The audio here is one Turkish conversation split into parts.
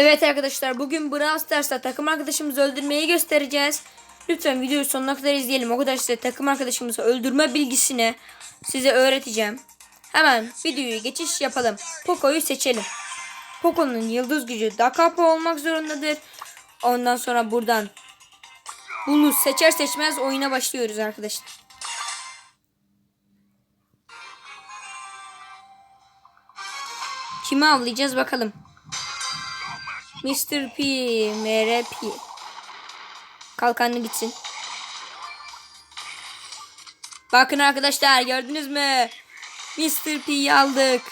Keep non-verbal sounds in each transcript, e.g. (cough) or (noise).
Evet arkadaşlar bugün Brawl Stars'ta takım arkadaşımızı öldürmeyi göstereceğiz. Lütfen videoyu sonuna kadar izleyelim. O kadar size takım arkadaşımızı öldürme bilgisini size öğreteceğim. Hemen videoyu geçiş yapalım. Poco'yu seçelim. Poco'nun yıldız gücü Dakapo olmak zorundadır. Ondan sonra buradan bunu seçer seçmez oyuna başlıyoruz arkadaşlar. Kimi avlayacağız bakalım. Mr. P, MR P. Kalkanlı gitsin. Bakın arkadaşlar gördünüz mü? Mr. P'yi aldık.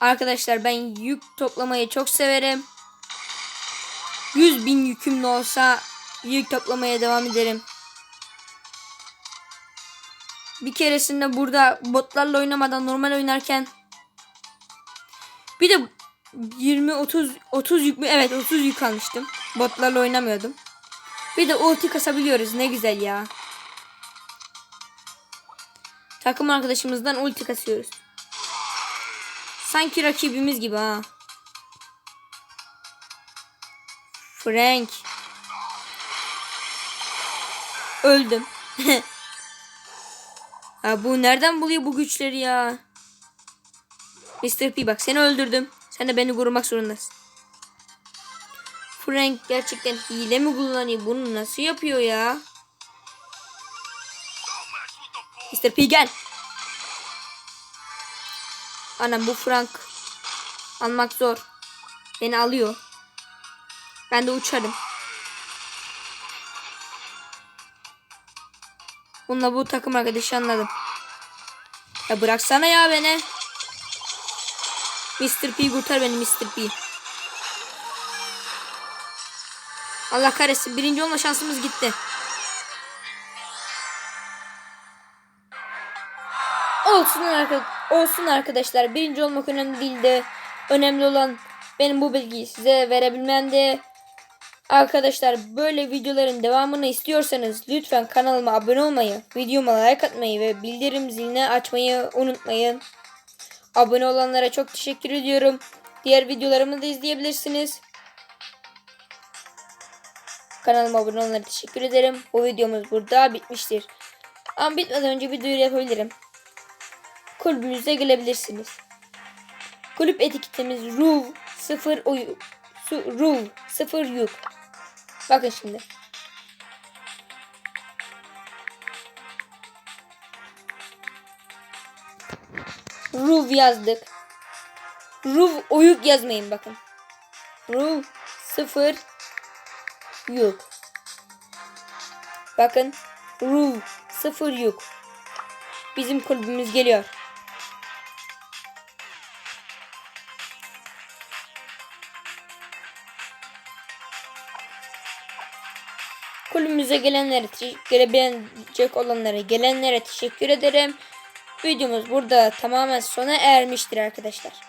Arkadaşlar ben yük toplamayı çok severim. 100 bin yüküm de olsa yük toplamaya devam ederim. Bir keresinde burada botlarla oynamadan normal oynarken bir de 20 30 30 yük mü? Evet 30 yük almıştım. Botlarla oynamıyordum. Bir de ulti kasabiliyoruz. Ne güzel ya. Takım arkadaşımızdan ulti kasıyoruz. Sanki rakibimiz gibi ha. Frank. (laughs) Öldüm. (laughs) Ha bu nereden buluyor bu güçleri ya? Mr. P bak seni öldürdüm. Sen de beni korumak zorundasın. Frank gerçekten hile mi kullanıyor? Bunu nasıl yapıyor ya? Mr. P gel. Anam bu Frank. Almak zor. Beni alıyor. Ben de uçarım. Bununla bu takım arkadaşı anladım. Ya bıraksana ya beni. Mr. P kurtar beni Mr. P. Allah kahretsin birinci olma şansımız gitti. Olsun, arka olsun arkadaşlar. Birinci olmak önemli değildi. Önemli olan benim bu bilgiyi size verebilmemdi. Arkadaşlar böyle videoların devamını istiyorsanız lütfen kanalıma abone olmayı, videoma like atmayı ve bildirim zilini açmayı unutmayın. Abone olanlara çok teşekkür ediyorum. Diğer videolarımı da izleyebilirsiniz. Kanalıma abone olanlara teşekkür ederim. Bu videomuz burada bitmiştir. Ama bitmeden önce bir duyuru yapabilirim. Kulübümüze gelebilirsiniz. Kulüp etiketimiz RUV 0 oyu RUV 0 yük. Bakın şimdi. Ruv yazdık. Ruv oyuk yazmayın bakın. Ruv sıfır yük. Bakın Ruv sıfır yük. Bizim kulübümüz geliyor. Kulübümüze gelenlere, gelebilecek olanlara, gelenlere teşekkür ederim. Videomuz burada tamamen sona ermiştir arkadaşlar.